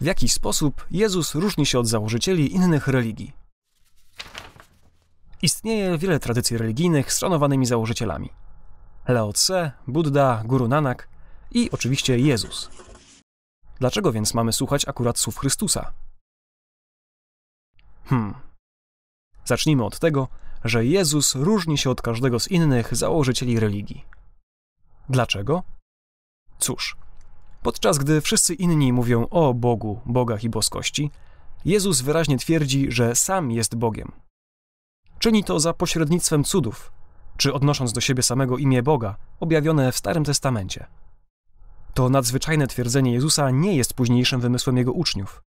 W jaki sposób Jezus różni się od założycieli innych religii? Istnieje wiele tradycji religijnych z szanowanymi założycielami. Lao Tse, Buddha, Guru Nanak i oczywiście Jezus. Dlaczego więc mamy słuchać akurat słów Chrystusa? Hmm. Zacznijmy od tego, że Jezus różni się od każdego z innych założycieli religii. Dlaczego? Cóż, podczas gdy wszyscy inni mówią o Bogu, bogach i boskości, Jezus wyraźnie twierdzi, że sam jest Bogiem. Czyni to za pośrednictwem cudów, czy odnosząc do siebie samego imię Boga, objawione w Starym Testamencie. To nadzwyczajne twierdzenie Jezusa nie jest późniejszym wymysłem jego uczniów.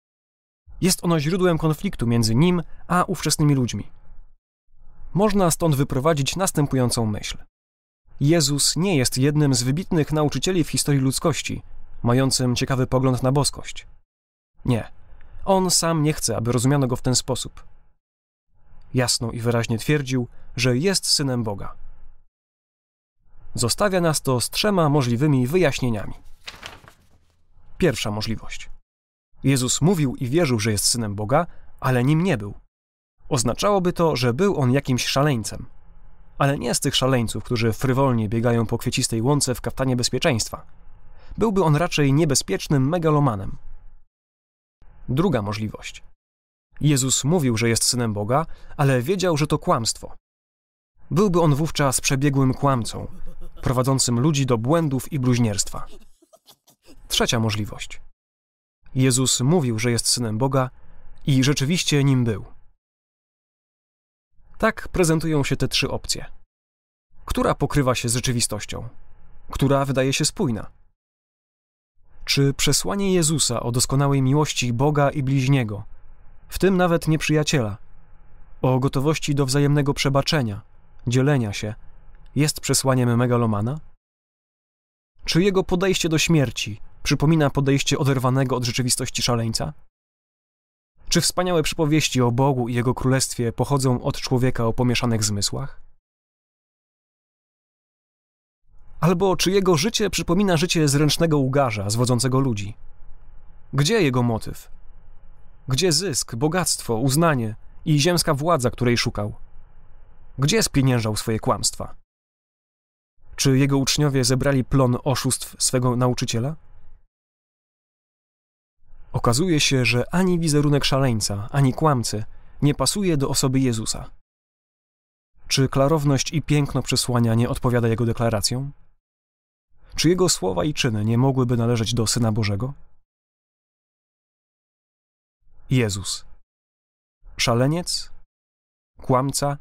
Jest ono źródłem konfliktu między nim a ówczesnymi ludźmi. Można stąd wyprowadzić następującą myśl. Jezus nie jest jednym z wybitnych nauczycieli w historii ludzkości, mającym ciekawy pogląd na boskość. Nie. On sam nie chce, aby rozumiano go w ten sposób. Jasno i wyraźnie twierdził, że jest synem Boga. Zostawia nas to z trzema możliwymi wyjaśnieniami. Pierwsza możliwość. Jezus mówił i wierzył, że jest synem Boga, ale nim nie był. Oznaczałoby to, że był on jakimś szaleńcem. Ale nie z tych szaleńców, którzy frywolnie biegają po kwiecistej łące w kaftanie bezpieczeństwa. Byłby on raczej niebezpiecznym megalomanem. Druga możliwość. Jezus mówił, że jest synem Boga, ale wiedział, że to kłamstwo. Byłby on wówczas przebiegłym kłamcą, prowadzącym ludzi do błędów i bluźnierstwa. Trzecia możliwość. Jezus mówił, że jest synem Boga i rzeczywiście nim był. Tak prezentują się te trzy opcje. Która pokrywa się z rzeczywistością? Która wydaje się spójna? Czy przesłanie Jezusa o doskonałej miłości Boga i bliźniego, w tym nawet nieprzyjaciela, o gotowości do wzajemnego przebaczenia, dzielenia się, jest przesłaniem megalomana? Czy jego podejście do śmierci przypomina podejście oderwanego od rzeczywistości szaleńca? Czy wspaniałe przypowieści o Bogu i Jego Królestwie pochodzą od człowieka o pomieszanych zmysłach? Albo czy jego życie przypomina życie zręcznego ugarza zwodzącego ludzi? Gdzie jego motyw? Gdzie zysk, bogactwo, uznanie i ziemska władza, której szukał? Gdzie spieniężał swoje kłamstwa? Czy jego uczniowie zebrali plon oszustw swego nauczyciela? Okazuje się, że ani wizerunek szaleńca, ani kłamcy nie pasuje do osoby Jezusa. Czy klarowność i piękno przesłania nie odpowiada jego deklaracjom? Czy jego słowa i czyny nie mogłyby należeć do Syna Bożego? Jezus. Szaleniec, kłamca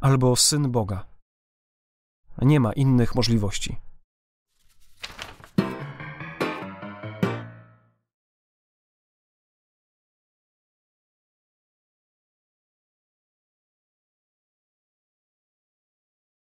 albo Syn Boga. Nie ma innych możliwości.